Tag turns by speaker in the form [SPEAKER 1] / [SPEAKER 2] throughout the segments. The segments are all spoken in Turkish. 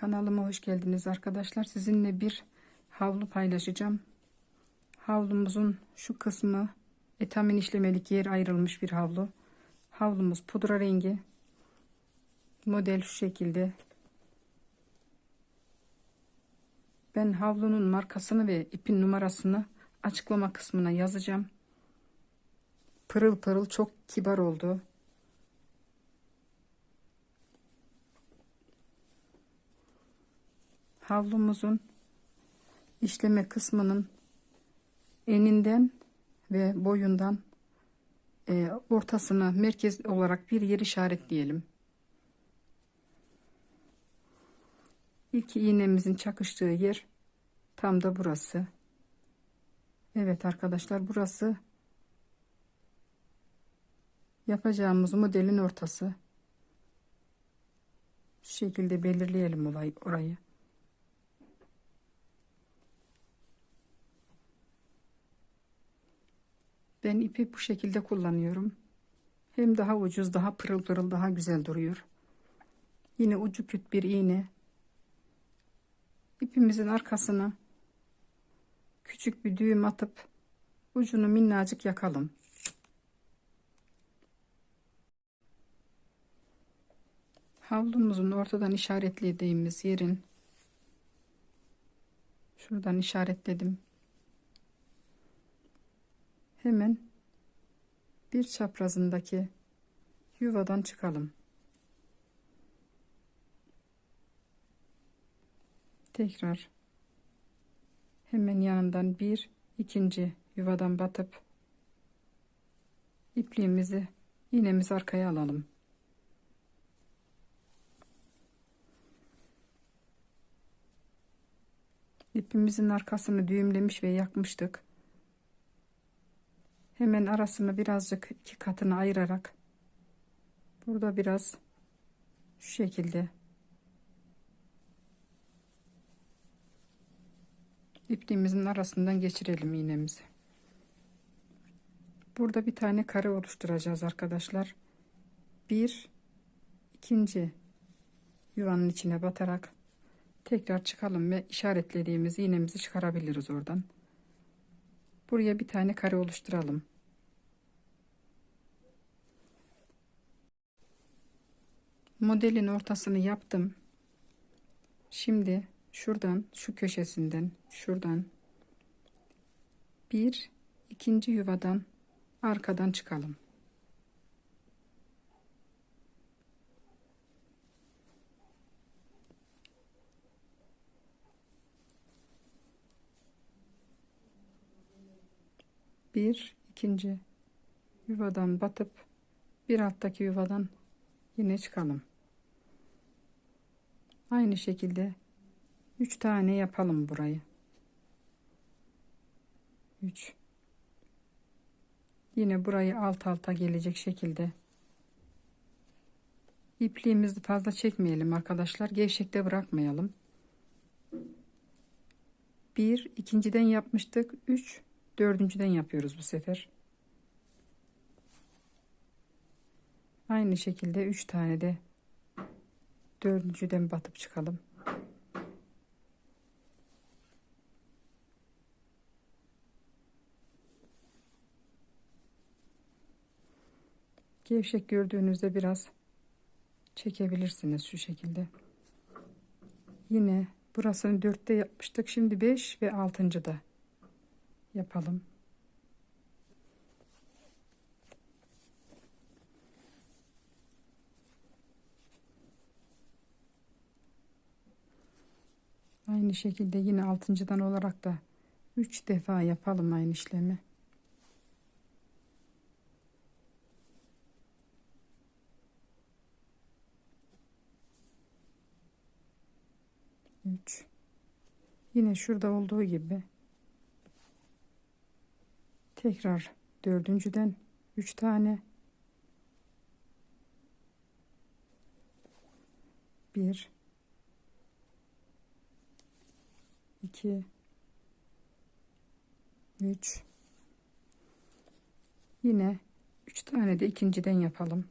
[SPEAKER 1] Kanalıma hoş geldiniz arkadaşlar. Sizinle bir havlu paylaşacağım. Havlumuzun şu kısmı etamin işlemelik yer ayrılmış bir havlu. Havlumuz pudra rengi. Model şu şekilde. Ben havlunun markasını ve ipin numarasını açıklama kısmına yazacağım. Pırıl pırıl çok kibar oldu. Havlumuzun işleme kısmının eninden ve boyundan e, ortasına merkez olarak bir yer işaretleyelim. İlk iğnemizin çakıştığı yer tam da burası. Evet arkadaşlar burası yapacağımız modelin ortası. Şu şekilde belirleyelim olay orayı. Ben ipi bu şekilde kullanıyorum. Hem daha ucuz, daha pırıl pırıl, daha güzel duruyor. Yine ucu küt bir iğne. İpimizin arkasına küçük bir düğüm atıp ucunu minnacık yakalım. Havlumuzun ortadan işaretlediğimiz yerin şuradan işaretledim hemen bir çaprazındaki yuvadan çıkalım. Tekrar hemen yanından bir ikinci yuvadan batıp ipliğimizi iğnemizi arkaya alalım. İpimizin arkasını düğümlemiş ve yakmıştık. Hemen arasını birazcık iki katını ayırarak burada biraz şu şekilde ipliğimizin arasından geçirelim iğnemizi. Burada bir tane kare oluşturacağız arkadaşlar. Bir ikinci yuvanın içine batarak tekrar çıkalım ve işaretlediğimiz iğnemizi çıkarabiliriz oradan. Buraya bir tane kare oluşturalım. Modelin ortasını yaptım. Şimdi şuradan şu köşesinden şuradan bir ikinci yuvadan arkadan çıkalım. Bir ikinci yuvadan batıp bir alttaki yuvadan yine çıkalım. Aynı şekilde 3 tane yapalım burayı. 3 Yine burayı alt alta gelecek şekilde ipliğimizi fazla çekmeyelim arkadaşlar. Gevşekte bırakmayalım. Bir ikinciden yapmıştık. 3 dördüncüden yapıyoruz bu sefer. Aynı şekilde üç tane de dördüncüden batıp çıkalım. Gevşek gördüğünüzde biraz çekebilirsiniz şu şekilde. Yine burasını dörtte yapmıştık. Şimdi beş ve altıncı da yapalım. Aynı şekilde yine altıncıdan olarak da 3 defa yapalım aynı işlemi. Üç. Yine şurada olduğu gibi tekrar dördüncüden üç tane. Bir. 2 3 yine 3 tane de ikinciden yapalım.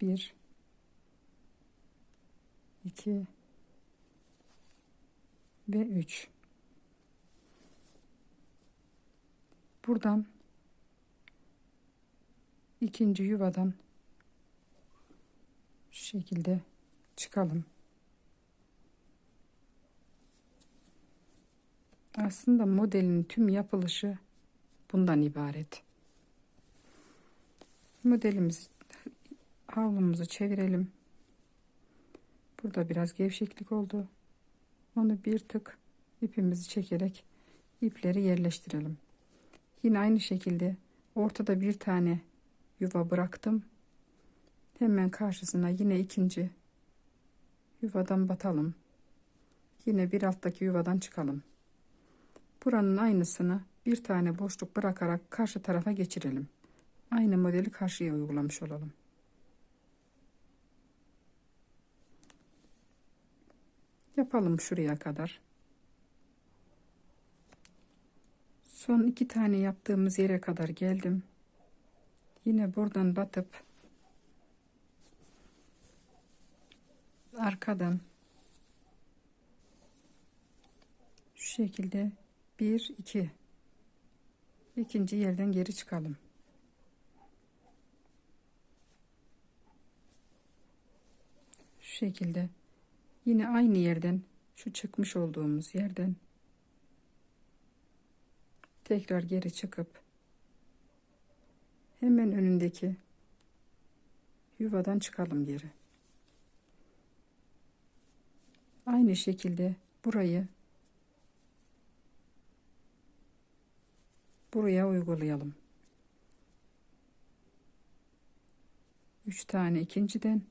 [SPEAKER 1] 1 2 ve 3 buradan ikinci yuvadan şu şekilde çıkalım aslında modelin tüm yapılışı bundan ibaret modelimizi havlumuzu çevirelim Burada biraz gevşeklik oldu. Onu bir tık ipimizi çekerek ipleri yerleştirelim. Yine aynı şekilde ortada bir tane yuva bıraktım. Hemen karşısına yine ikinci yuvadan batalım. Yine bir alttaki yuvadan çıkalım. Buranın aynısını bir tane boşluk bırakarak karşı tarafa geçirelim. Aynı modeli karşıya uygulamış olalım. Yapalım şuraya kadar. Son iki tane yaptığımız yere kadar geldim. Yine buradan batıp arkadan şu şekilde bir iki ikinci yerden geri çıkalım. Şu şekilde Yine aynı yerden şu çıkmış olduğumuz yerden tekrar geri çıkıp hemen önündeki yuvadan çıkalım geri. Aynı şekilde burayı buraya uygulayalım. 3 tane ikinciden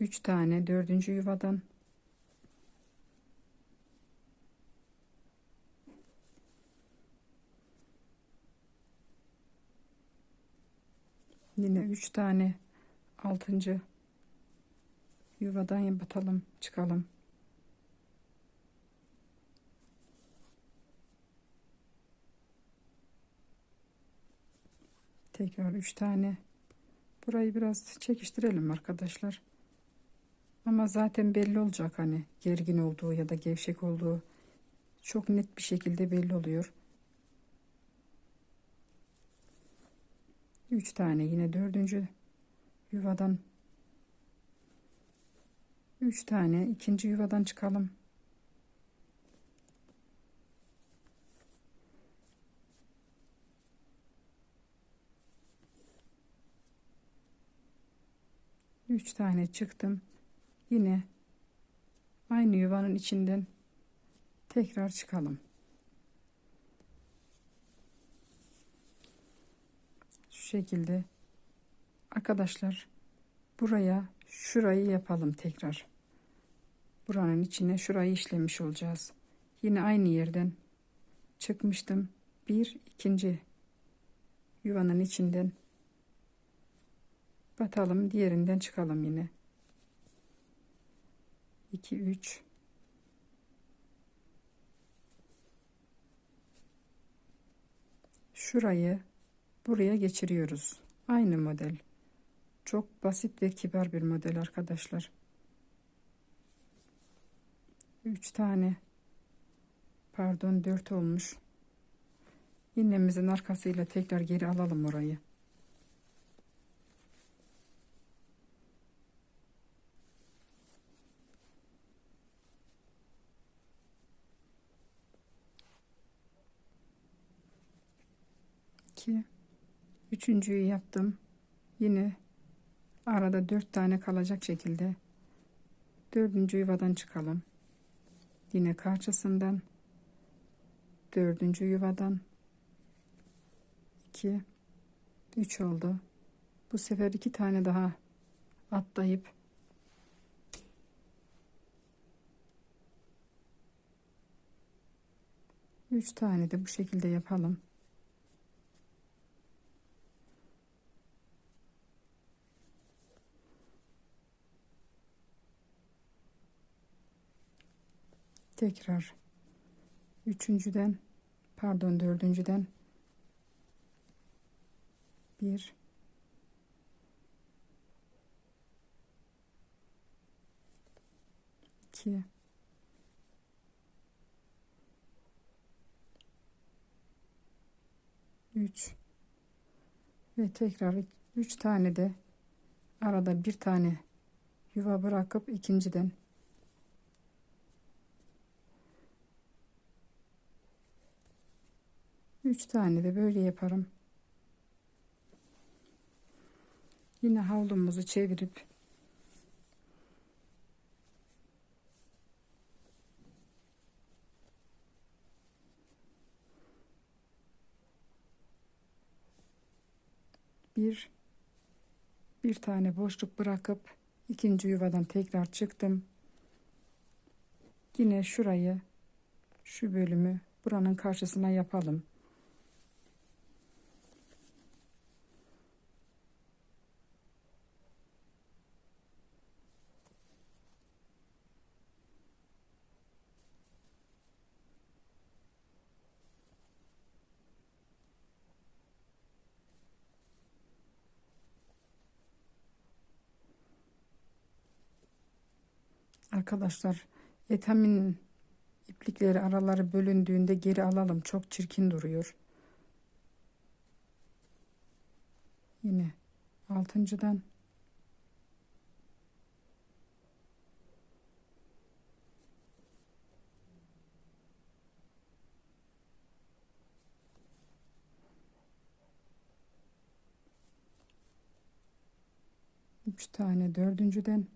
[SPEAKER 1] 3 tane dördüncü yuvadan yine 3 tane altıncı yuvadan batalım çıkalım. Tekrar 3 tane. Burayı biraz çekiştirelim arkadaşlar. Ama zaten belli olacak hani gergin olduğu ya da gevşek olduğu. Çok net bir şekilde belli oluyor. 3 tane yine dördüncü yuvadan 3 tane ikinci yuvadan çıkalım. Üç tane çıktım yine aynı yuvanın içinden tekrar çıkalım. Şekilde arkadaşlar buraya şurayı yapalım tekrar. Buranın içine şurayı işlemiş olacağız. Yine aynı yerden çıkmıştım. Bir ikinci yuvanın içinden batalım diğerinden çıkalım yine. 2 3 şurayı buraya geçiriyoruz. Aynı model. Çok basit ve kibar bir model arkadaşlar. 3 tane pardon 4 olmuş. İğnemizin arkasıyla tekrar geri alalım orayı. 2 üçüncüyü yaptım. Yine arada dört tane kalacak şekilde dördüncü yuvadan çıkalım. Yine karşısından dördüncü yuvadan. 2 3 oldu. Bu sefer iki tane daha atlayıp üç tane de bu şekilde yapalım tekrar üçüncüden pardon dördüncüden. Bir. 2 3 ve tekrar 3 tane de arada bir tane yuva bırakıp ikinciden üç tane de böyle yaparım. Yine havlumuzu çevirip bir bir tane boşluk bırakıp ikinci yuvadan tekrar çıktım. Yine şurayı şu bölümü buranın karşısına yapalım. Arkadaşlar etamin iplikleri araları bölündüğünde geri alalım. Çok çirkin duruyor. Yine altıncıdan üç tane dördüncüden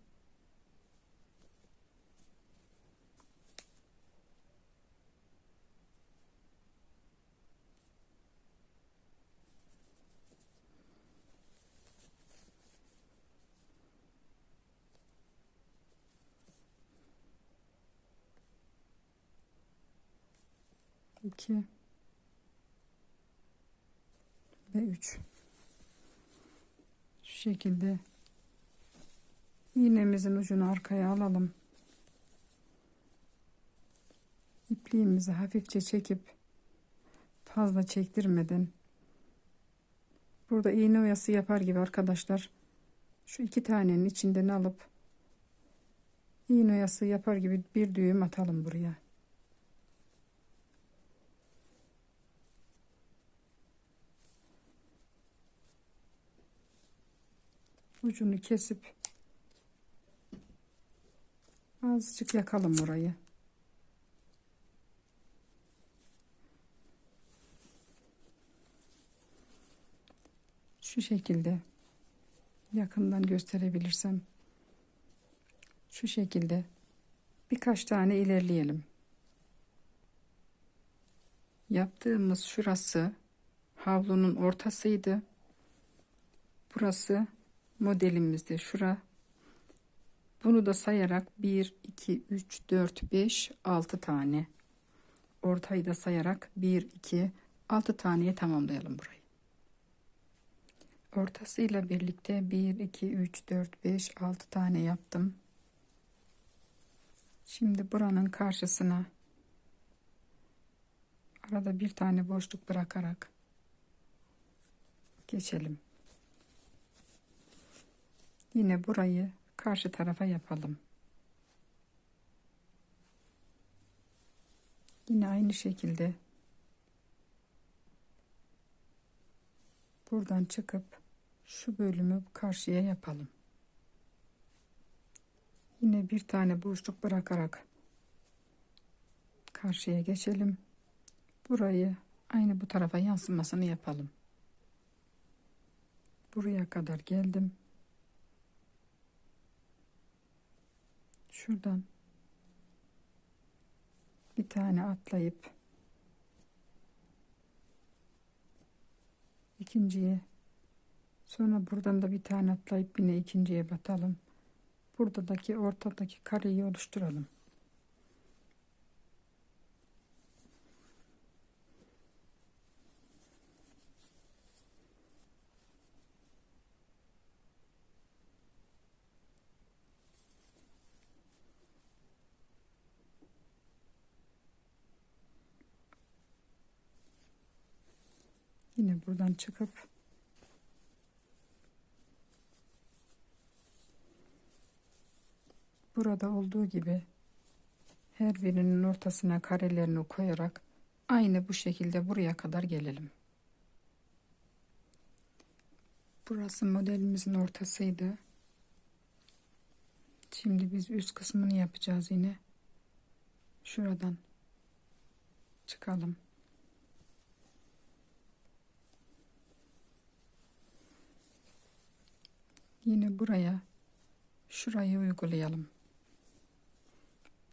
[SPEAKER 1] iki. Ve üç. Şu şekilde iğnemizin ucunu arkaya alalım. İpliğimizi hafifçe çekip fazla çektirmeden. Burada iğne oyası yapar gibi arkadaşlar. Şu iki tanenin içinden alıp iğne oyası yapar gibi bir düğüm atalım buraya ucunu kesip azıcık yakalım burayı. Şu şekilde yakından gösterebilirsem şu şekilde birkaç tane ilerleyelim. Yaptığımız şurası havlunun ortasıydı. Burası modelimizde şura. Bunu da sayarak 1, 2, 3, 4, 5, 6 tane. Ortayı da sayarak 1, 2, 6 taneye tamamlayalım burayı. Ortasıyla birlikte 1, 2, 3, 4, 5, 6 tane yaptım. Şimdi buranın karşısına arada bir tane boşluk bırakarak geçelim. Yine burayı karşı tarafa yapalım. Yine aynı şekilde buradan çıkıp şu bölümü karşıya yapalım. Yine bir tane boşluk bırakarak karşıya geçelim. Burayı aynı bu tarafa yansımasını yapalım. Buraya kadar geldim. Şuradan bir tane atlayıp ikinciye sonra buradan da bir tane atlayıp yine ikinciye batalım. Buradaki ortadaki kareyi oluşturalım. Yine buradan çıkıp burada olduğu gibi her birinin ortasına karelerini koyarak aynı bu şekilde buraya kadar gelelim. Burası modelimizin ortasıydı. Şimdi biz üst kısmını yapacağız yine. Şuradan çıkalım. Yine buraya şurayı uygulayalım.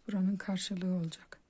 [SPEAKER 1] Buranın karşılığı olacak.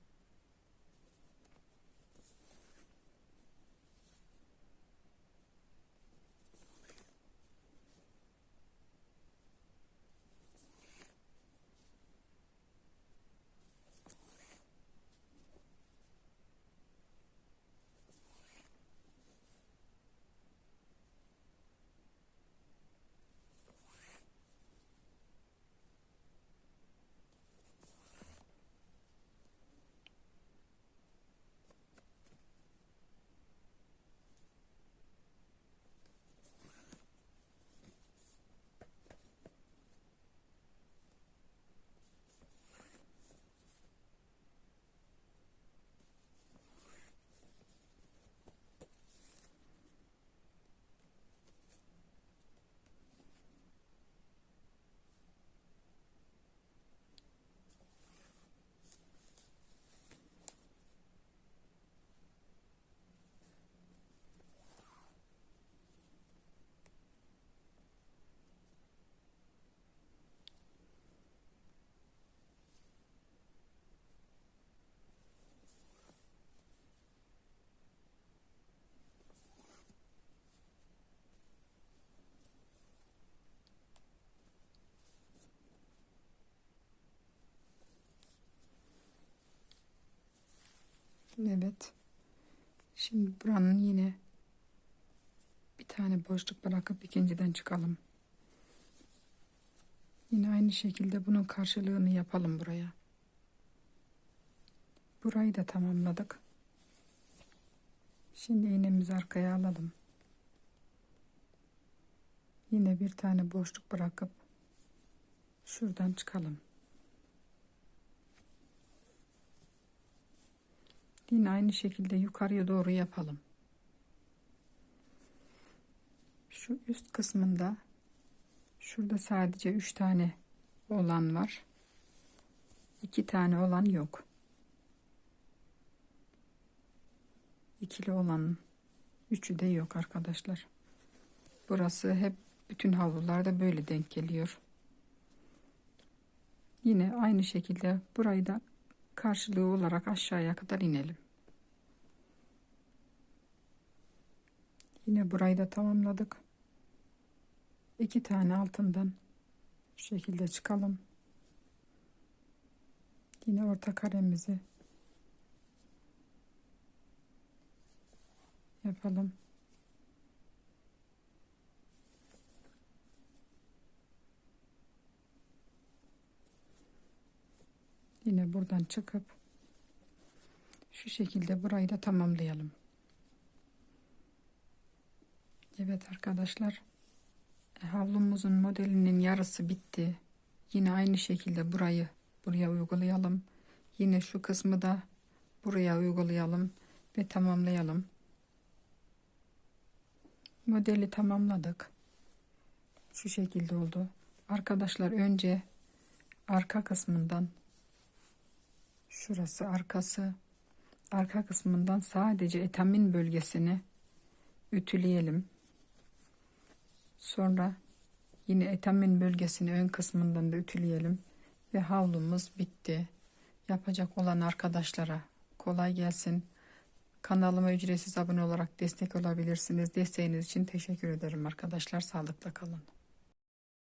[SPEAKER 1] Evet. Şimdi buranın yine bir tane boşluk bırakıp ikinciden çıkalım. Yine aynı şekilde bunun karşılığını yapalım buraya. Burayı da tamamladık. Şimdi iğnemizi arkaya alalım. Yine bir tane boşluk bırakıp şuradan çıkalım. Yine aynı şekilde yukarıya doğru yapalım. Şu üst kısmında şurada sadece 3 tane olan var. 2 tane olan yok. İkili olan üçü de yok arkadaşlar. Burası hep bütün havlularda böyle denk geliyor. Yine aynı şekilde burayı da karşılığı olarak aşağıya kadar inelim. Yine burayı da tamamladık. İki tane altından şu şekilde çıkalım. Yine orta karemizi yapalım. Yine buradan çıkıp şu şekilde burayı da tamamlayalım. Evet arkadaşlar e, havlumuzun modelinin yarısı bitti. Yine aynı şekilde burayı buraya uygulayalım. Yine şu kısmı da buraya uygulayalım ve tamamlayalım. Modeli tamamladık. Şu şekilde oldu. Arkadaşlar önce arka kısmından şurası arkası arka kısmından sadece etamin bölgesini ütüleyelim. Sonra yine etamin bölgesini ön kısmından da ütüleyelim. Ve havlumuz bitti. Yapacak olan arkadaşlara kolay gelsin. Kanalıma ücretsiz abone olarak destek olabilirsiniz. Desteğiniz için teşekkür ederim arkadaşlar. Sağlıkla kalın.